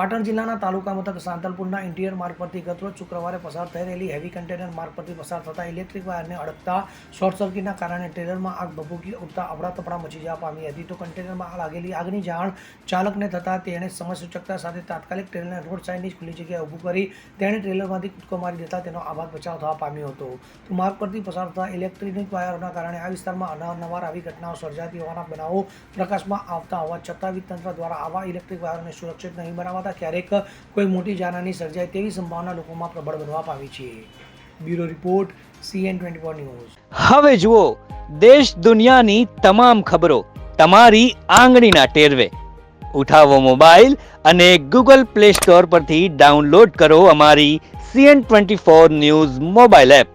પાટણ જિલ્લાના તાલુકા મથક સાંતલપુરના ઇન્ટિરિયર માર્ગ પરથી ગતરોજ શુક્રવારે પસાર થઈ રહેલી હેવી કન્ટેનર માર્ગ પરથી પસાર થતા ઇલેક્ટ્રિક વાયરને અડકતા શોર્ટ સર્કિટના કારણે ટ્રેલરમાં આગ ભભૂકી ઉઠતા અફડાતફડા મચી જવા પામી હતી. તો કન્ટેનરમાં લાગેલી આગની જાણ ચાલકને થતાં તેણે સમયસૂચકતા સાથે તાત્કાલિક ટ્રેલરને રોડ સાઇડની ખુલ્લી જગ્યાએ ઊભું કરી તેણે ટ્રેલરમાંથી કૂદકો મારી દેતા તેનો આભાર બચાવ થવા પામ્યો હતો. તો માર્ગ પરથી પસાર થતા ઇલેક્ટ્રિક વાયરોના કારણે આ વિસ્તારમાં અવારનવાર આવી ઘટનાઓ સર્જાતી હોવાના બનાવો પ્રકાશમાં આવતા હોવા છતાં વિતંત્ર દ્વારા આવા ઇલેક્ટ્રિક વાયરોને સુરક્ષિત નહીં બનાવાતા ક્યારેક કોઈ મોટી જાનહાની સર્જાય તેવી સંભાવના લોકોમાં પ્રબળ બનવા પામી છે. Bureau report, CN twenty four news. હવે જુઓ, દેશ દુનિયાની તમામ ખબરો તમારી આંગળીના ટેરવે. ઉઠાવો મોબાઈલ અને ગૂગલ પ્લે સ્ટોર પરથી ડાઉનલોડ કરો અમારી CN twenty four news mobile app.